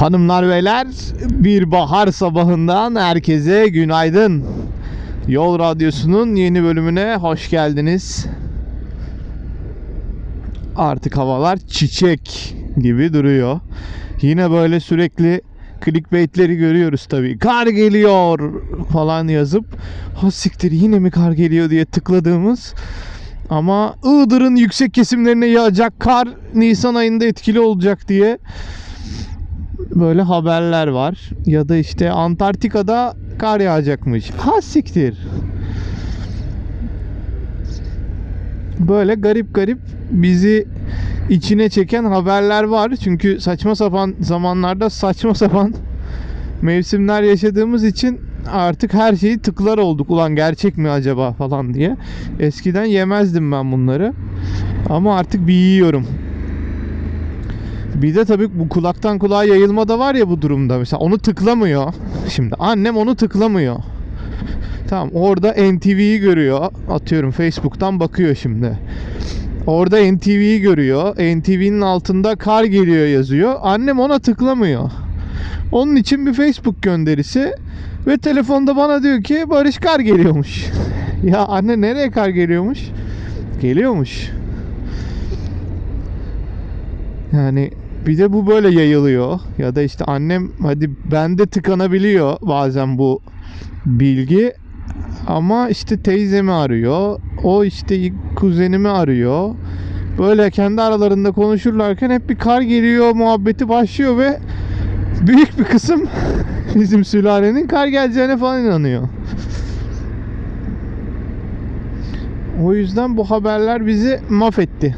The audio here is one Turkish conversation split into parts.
Hanımlar beyler bir bahar sabahından herkese günaydın. Yol Radyosu'nun yeni bölümüne hoş geldiniz. Artık havalar çiçek gibi duruyor. Yine böyle sürekli clickbaitleri görüyoruz tabii. Kar geliyor falan yazıp ha siktir yine mi kar geliyor diye tıkladığımız ama Iğdır'ın yüksek kesimlerine yağacak kar Nisan ayında etkili olacak diye böyle haberler var. Ya da işte Antarktika'da kar yağacakmış. Ha siktir. Böyle garip garip bizi içine çeken haberler var. Çünkü saçma sapan zamanlarda saçma sapan mevsimler yaşadığımız için artık her şeyi tıklar olduk. Ulan gerçek mi acaba falan diye. Eskiden yemezdim ben bunları. Ama artık bir yiyorum. Bir de tabii bu kulaktan kulağa yayılma da var ya bu durumda. Mesela onu tıklamıyor. Şimdi annem onu tıklamıyor. Tamam orada NTV'yi görüyor. Atıyorum Facebook'tan bakıyor şimdi. Orada NTV'yi görüyor. NTV'nin altında kar geliyor yazıyor. Annem ona tıklamıyor. Onun için bir Facebook gönderisi ve telefonda bana diyor ki Barış kar geliyormuş. ya anne nereye kar geliyormuş? Geliyormuş. Yani bir de bu böyle yayılıyor. Ya da işte annem hadi bende tıkanabiliyor bazen bu bilgi. Ama işte teyzemi arıyor. O işte kuzenimi arıyor. Böyle kendi aralarında konuşurlarken hep bir kar geliyor muhabbeti başlıyor ve büyük bir kısım bizim sülalenin kar geleceğine falan inanıyor. O yüzden bu haberler bizi mahvetti.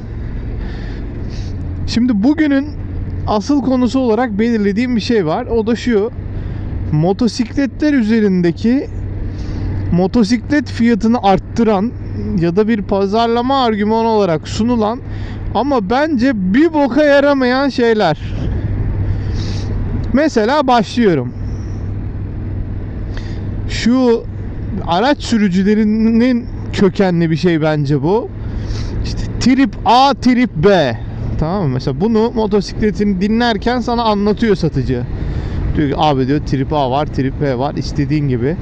Şimdi bugünün asıl konusu olarak belirlediğim bir şey var. O da şu. Motosikletler üzerindeki motosiklet fiyatını arttıran ya da bir pazarlama argümanı olarak sunulan ama bence bir boka yaramayan şeyler. Mesela başlıyorum. Şu araç sürücülerinin kökenli bir şey bence bu. İşte trip A, trip B. Tamam mı? Mesela bunu motosikletini dinlerken sana anlatıyor satıcı. Diyor ki abi diyor trip A var, trip B var istediğin gibi.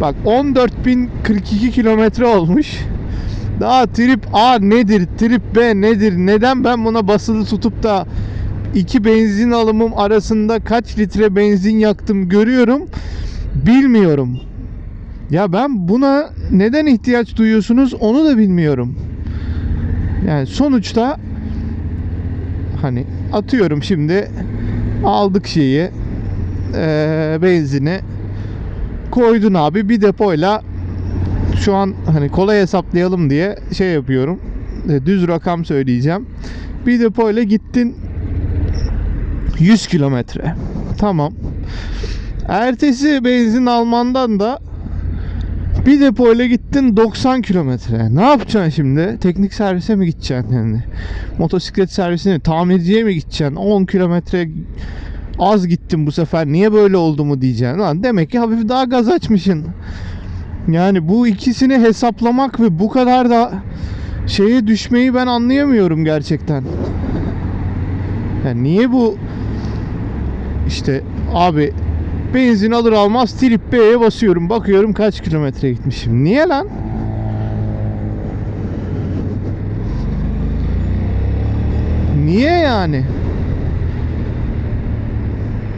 Bak 14.042 kilometre olmuş. Daha trip A nedir, trip B nedir, neden ben buna basılı tutup da iki benzin alımım arasında kaç litre benzin yaktım görüyorum. Bilmiyorum. Ya ben buna neden ihtiyaç duyuyorsunuz onu da bilmiyorum. Yani sonuçta hani atıyorum şimdi aldık şeyi eee, benzini. Koydun abi bir depoyla şu an hani kolay hesaplayalım diye şey yapıyorum. E, düz rakam söyleyeceğim. Bir depoyla gittin 100 kilometre. Tamam. Ertesi benzin almandan da bir depoyla gittin 90 kilometre. Ne yapacaksın şimdi? Teknik servise mi gideceksin yani? Motosiklet servisine, tamirciye mi gideceksin? 10 kilometre az gittim bu sefer. Niye böyle oldu mu diyeceksin. Lan demek ki hafif daha gaz açmışsın. Yani bu ikisini hesaplamak ve bu kadar da şeye düşmeyi ben anlayamıyorum gerçekten. Yani niye bu işte abi benzin alır almaz trip B'ye basıyorum. Bakıyorum kaç kilometre gitmişim. Niye lan? Niye yani?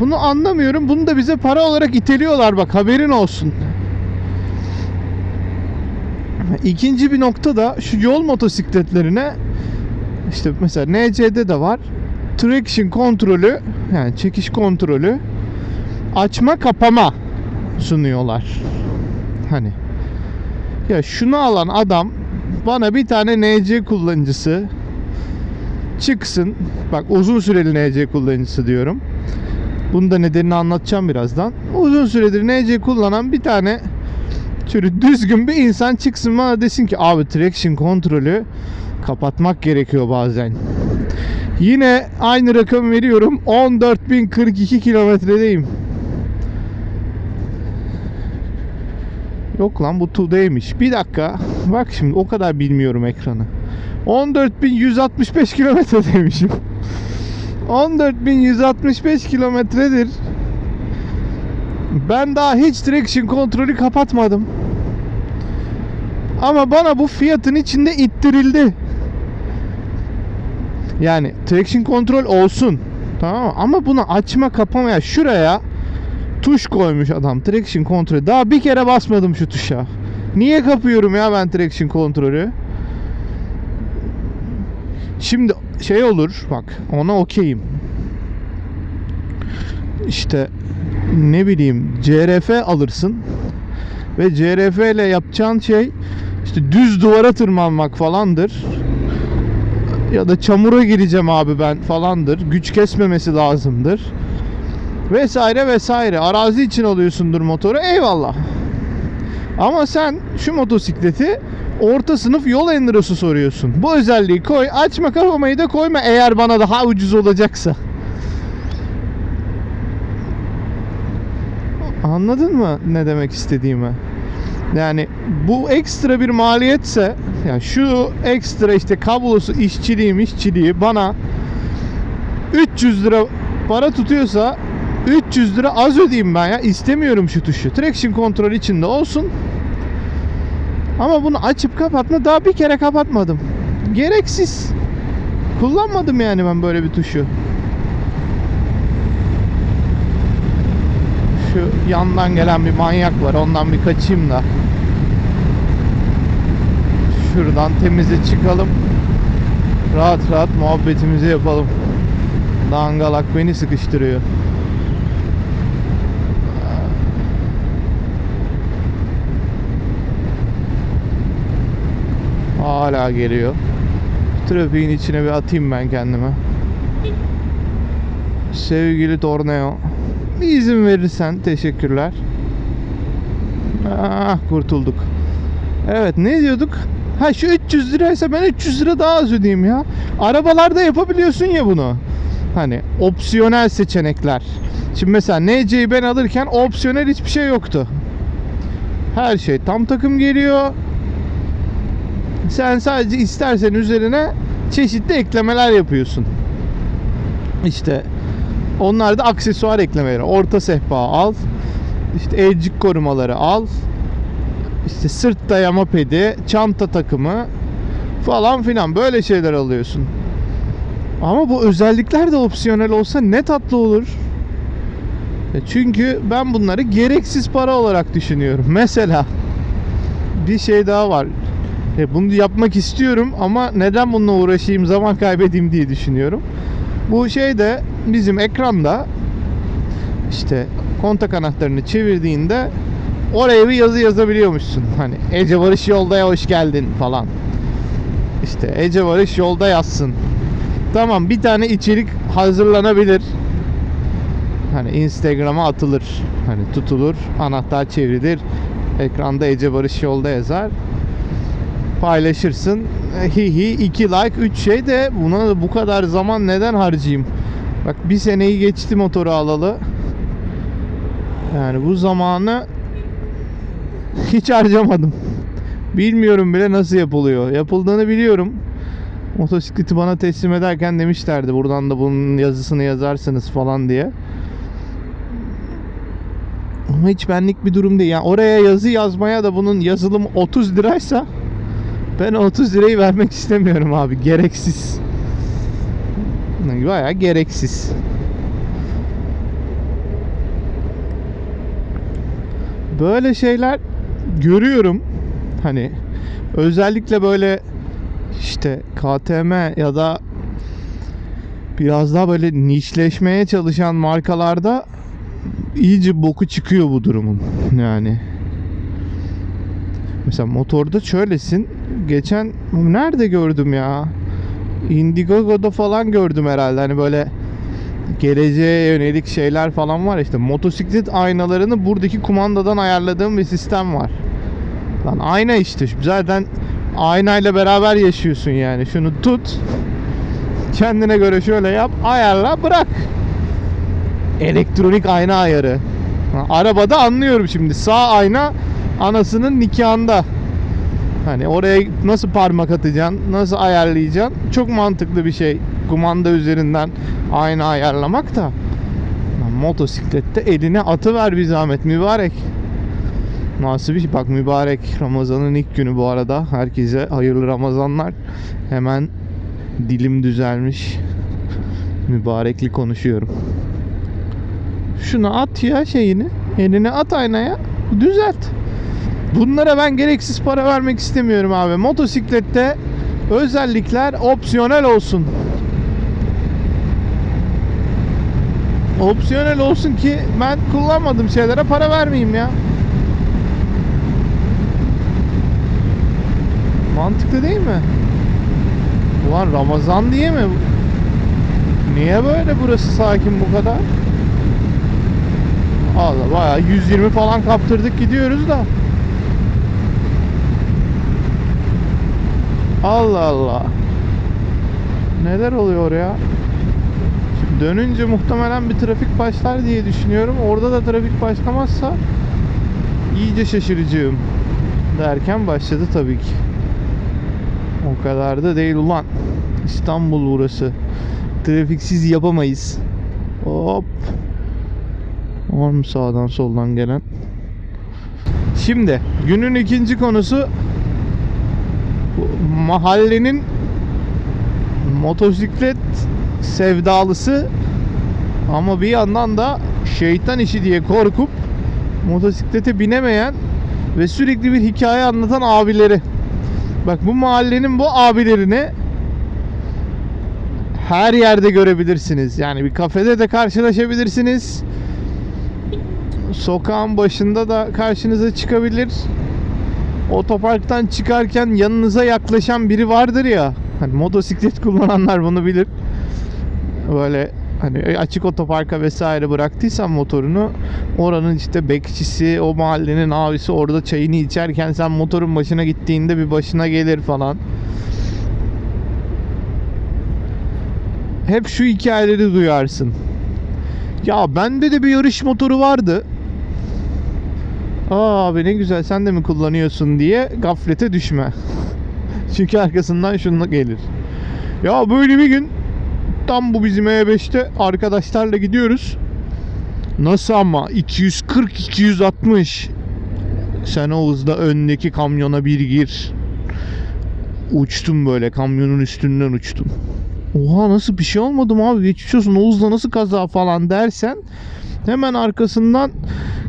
Bunu anlamıyorum. Bunu da bize para olarak iteliyorlar bak haberin olsun. İkinci bir nokta da şu yol motosikletlerine işte mesela NC'de de var. Traction kontrolü yani çekiş kontrolü açma kapama sunuyorlar. Hani ya şunu alan adam bana bir tane NC kullanıcısı çıksın. Bak uzun süreli NC kullanıcısı diyorum. Bunun da nedenini anlatacağım birazdan. Uzun süredir NC kullanan bir tane şöyle düzgün bir insan çıksın bana desin ki abi traction kontrolü kapatmak gerekiyor bazen. Yine aynı rakam veriyorum. 14.042 kilometredeyim. Yok lan bu today'miş. Bir dakika. Bak şimdi o kadar bilmiyorum ekranı. 14.165 kilometredeymişim. 14.165 kilometredir. Ben daha hiç traction kontrolü kapatmadım. Ama bana bu fiyatın içinde ittirildi. Yani traction kontrol olsun. Tamam mı? Ama bunu açma kapamaya şuraya tuş koymuş adam traction kontrolü. Daha bir kere basmadım şu tuşa. Niye kapıyorum ya ben traction kontrolü? Şimdi şey olur bak ona okeyim. İşte ne bileyim CRF alırsın ve CRF ile yapacağın şey işte düz duvara tırmanmak falandır. Ya da çamura gireceğim abi ben falandır. Güç kesmemesi lazımdır. Vesaire vesaire. Arazi için alıyorsundur motoru. Eyvallah. Ama sen şu motosikleti orta sınıf yol endurosu soruyorsun. Bu özelliği koy. Açma kapamayı da koyma eğer bana daha ucuz olacaksa. Anladın mı ne demek istediğimi? Yani bu ekstra bir maliyetse yani şu ekstra işte kablosu işçiliği işçiliği bana 300 lira para tutuyorsa 300 lira az ödeyeyim ben ya. İstemiyorum şu tuşu. Traction kontrol içinde olsun. Ama bunu açıp kapatma daha bir kere kapatmadım. Gereksiz. Kullanmadım yani ben böyle bir tuşu. Şu yandan gelen bir manyak var ondan bir kaçayım da. Şuradan temize çıkalım. Rahat rahat muhabbetimizi yapalım. Dangalak beni sıkıştırıyor hala geliyor trafiğin içine bir atayım ben kendime sevgili Torneo bir izin verirsen teşekkürler. Ah kurtulduk. Evet ne diyorduk? Ha şu 300 liraysa ben 300 lira daha az ödeyeyim ya. Arabalarda yapabiliyorsun ya bunu. Hani opsiyonel seçenekler. Şimdi mesela NC'yi ben alırken opsiyonel hiçbir şey yoktu. Her şey tam takım geliyor. Sen sadece istersen üzerine çeşitli eklemeler yapıyorsun. İşte onlar da aksesuar eklemeleri. Orta sehpa al. İşte elcik korumaları al. İşte sırt dayama pedi, çanta takımı falan filan böyle şeyler alıyorsun. Ama bu özellikler de opsiyonel olsa ne tatlı olur. E Çünkü ben bunları gereksiz para olarak düşünüyorum. Mesela bir şey daha var. E bunu yapmak istiyorum ama neden bununla uğraşayım, zaman kaybedeyim diye düşünüyorum. Bu şey de bizim ekranda işte kontak anahtarını çevirdiğinde oraya bir yazı yazabiliyormuşsun. Hani Ece Barış yoldaya hoş geldin falan. İşte Ece Barış yolda yazsın. Tamam bir tane içerik hazırlanabilir. Hani Instagram'a atılır. Hani tutulur, anahtar çevrilir. Ekranda Ece Barış yolda yazar. Paylaşırsın. E, Hi hi 2 like 3 şey de buna da bu kadar zaman neden harcayayım? Bak bir seneyi geçti motoru alalı. Yani bu zamanı hiç harcamadım. Bilmiyorum bile nasıl yapılıyor. Yapıldığını biliyorum. Motosikleti bana teslim ederken demişlerdi buradan da bunun yazısını yazarsınız falan diye. Ama hiç benlik bir durum değil. Yani oraya yazı yazmaya da bunun yazılımı 30 liraysa ben 30 lirayı vermek istemiyorum abi. Gereksiz. Bayağı gereksiz. Böyle şeyler görüyorum. Hani özellikle böyle işte KTM ya da biraz daha böyle nişleşmeye çalışan markalarda iyice boku çıkıyor bu durumun. Yani Mesela motorda şöylesin. Geçen nerede gördüm ya? Indiegogo'da falan gördüm herhalde. Hani böyle geleceğe yönelik şeyler falan var işte. Motosiklet aynalarını buradaki kumandadan ayarladığım bir sistem var. Lan ayna işte. Zaten aynayla beraber yaşıyorsun yani. Şunu tut. Kendine göre şöyle yap. Ayarla bırak. Elektronik ayna ayarı. Arabada anlıyorum şimdi. Sağ ayna anasının nikahında. Hani oraya nasıl parmak atacaksın, nasıl ayarlayacaksın? Çok mantıklı bir şey. Kumanda üzerinden aynı ayarlamak da. Motosiklette eline atıver bir zahmet mübarek. Nasıl bir şey? Bak mübarek Ramazan'ın ilk günü bu arada. Herkese hayırlı Ramazanlar. Hemen dilim düzelmiş. Mübarekli konuşuyorum. Şunu at ya şeyini. Eline at aynaya. Düzelt. Bunlara ben gereksiz para vermek istemiyorum abi. Motosiklette özellikler opsiyonel olsun. Opsiyonel olsun ki ben kullanmadığım şeylere para vermeyeyim ya. Mantıklı değil mi? Ulan Ramazan diye mi? Niye böyle burası sakin bu kadar? Allah bayağı 120 falan kaptırdık gidiyoruz da. Allah Allah. Neler oluyor ya? Şimdi dönünce muhtemelen bir trafik başlar diye düşünüyorum. Orada da trafik başlamazsa iyice şaşıracağım. Derken başladı tabii ki. O kadar da değil ulan. İstanbul burası. Trafiksiz yapamayız. Hop. Var mı sağdan soldan gelen? Şimdi günün ikinci konusu mahallenin motosiklet sevdalısı ama bir yandan da şeytan işi diye korkup motosiklete binemeyen ve sürekli bir hikaye anlatan abileri. Bak bu mahallenin bu abilerini her yerde görebilirsiniz. Yani bir kafede de karşılaşabilirsiniz. Sokağın başında da karşınıza çıkabilir. Otoparktan çıkarken yanınıza yaklaşan biri vardır ya. Hani motosiklet kullananlar bunu bilir. Böyle hani açık otoparka vesaire bıraktıysan motorunu oranın işte bekçisi, o mahallenin abisi orada çayını içerken sen motorun başına gittiğinde bir başına gelir falan. Hep şu hikayeleri duyarsın. Ya bende de bir yarış motoru vardı. Aa abi ne güzel sen de mi kullanıyorsun diye gaflete düşme. Çünkü arkasından şunu gelir. Ya böyle bir gün tam bu bizim E5'te arkadaşlarla gidiyoruz. Nasıl ama 240 260 sen o hızda öndeki kamyona bir gir. Uçtum böyle kamyonun üstünden uçtum. Oha nasıl bir şey olmadı mı abi geçmiş olsun o hızla nasıl kaza falan dersen hemen arkasından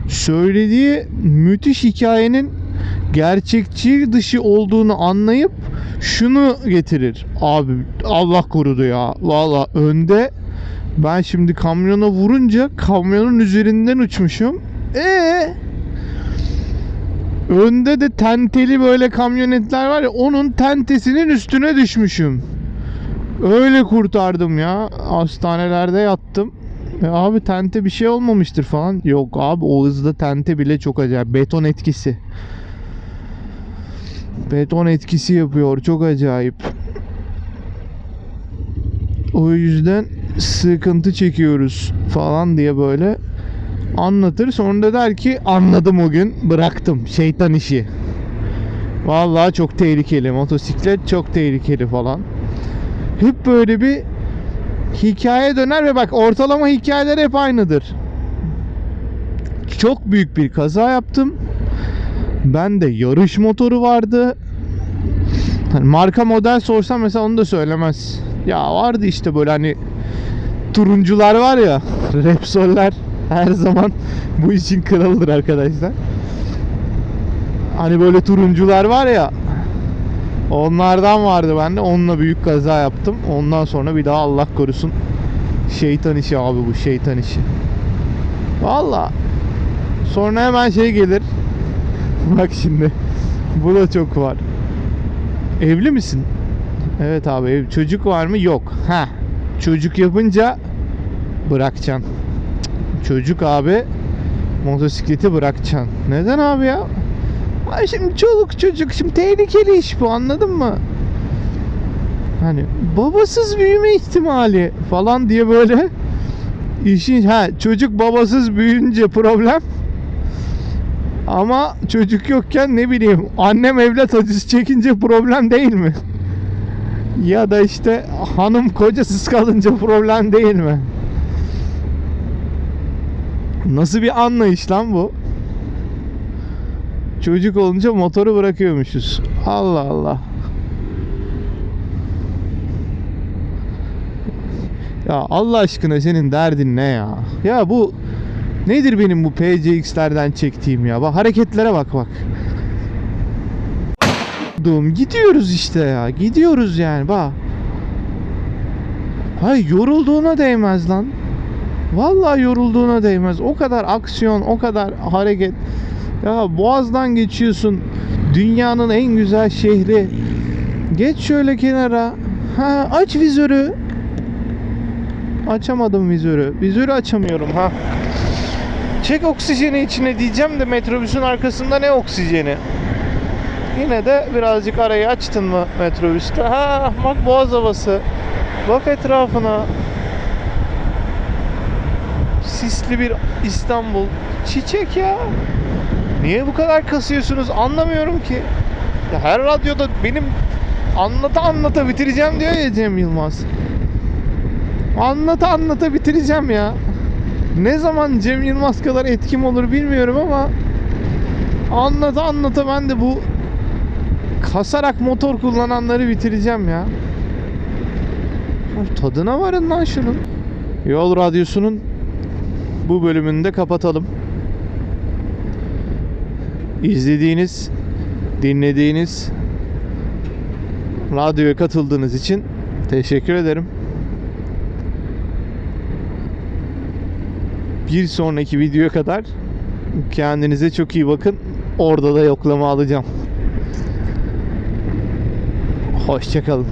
söylediği müthiş hikayenin gerçekçi dışı olduğunu anlayıp şunu getirir. Abi Allah korudu ya. Valla önde ben şimdi kamyona vurunca kamyonun üzerinden uçmuşum. E Önde de tenteli böyle kamyonetler var ya onun tentesinin üstüne düşmüşüm. Öyle kurtardım ya. Hastanelerde yattım. E abi tente bir şey olmamıştır falan. Yok abi o hızda tente bile çok acayip. Beton etkisi. Beton etkisi yapıyor. Çok acayip. O yüzden sıkıntı çekiyoruz falan diye böyle anlatır. Sonra da der ki anladım o gün bıraktım. Şeytan işi. Vallahi çok tehlikeli. Motosiklet çok tehlikeli falan. Hep böyle bir hikaye döner ve bak ortalama hikayeler hep aynıdır. Çok büyük bir kaza yaptım. Ben de yarış motoru vardı. Hani marka model sorsam mesela onu da söylemez. Ya vardı işte böyle hani turuncular var ya Repsol'ler her zaman bu işin kralıdır arkadaşlar. Hani böyle turuncular var ya Onlardan vardı bende. Onunla büyük kaza yaptım. Ondan sonra bir daha Allah korusun. Şeytan işi abi bu şeytan işi. Valla. Sonra hemen şey gelir. Bak şimdi. Bu da çok var. Evli misin? Evet abi ev. Çocuk var mı? Yok. Ha. Çocuk yapınca bırakacaksın. Çocuk abi motosikleti bırakacaksın. Neden abi ya? Ay şimdi çoluk çocuk şimdi tehlikeli iş bu anladın mı? Hani babasız büyüme ihtimali falan diye böyle işin ha çocuk babasız büyüyünce problem Ama çocuk yokken ne bileyim annem evlat acısı çekince problem değil mi? Ya da işte hanım kocasız kalınca problem değil mi? Nasıl bir anlayış lan bu? Çocuk olunca motoru bırakıyormuşuz. Allah Allah. Ya Allah aşkına senin derdin ne ya? Ya bu nedir benim bu PCX'lerden çektiğim ya? Bak hareketlere bak bak. Gidiyoruz işte ya. Gidiyoruz yani bak. Hay yorulduğuna değmez lan. Vallahi yorulduğuna değmez. O kadar aksiyon, o kadar hareket. Ya Boğaz'dan geçiyorsun. Dünyanın en güzel şehri. Geç şöyle kenara. Ha aç vizörü. Açamadım vizörü. Vizörü açamıyorum ha. Çek oksijeni içine diyeceğim de metrobüsün arkasında ne oksijeni? Yine de birazcık arayı açtın mı metrobüste? Ha bak boğaz havası. Bak etrafına. Sisli bir İstanbul. Çiçek ya. Niye bu kadar kasıyorsunuz anlamıyorum ki. Ya her radyoda benim anlata anlata bitireceğim diyor ya Cem Yılmaz. Anlata anlata bitireceğim ya. Ne zaman Cem Yılmaz kadar etkim olur bilmiyorum ama anlata anlata ben de bu kasarak motor kullananları bitireceğim ya. Tadına varın lan şunun. Yol Radyosu'nun bu bölümünü de kapatalım. İzlediğiniz, dinlediğiniz, radyoya katıldığınız için teşekkür ederim. Bir sonraki videoya kadar kendinize çok iyi bakın. Orada da yoklama alacağım. Hoşçakalın.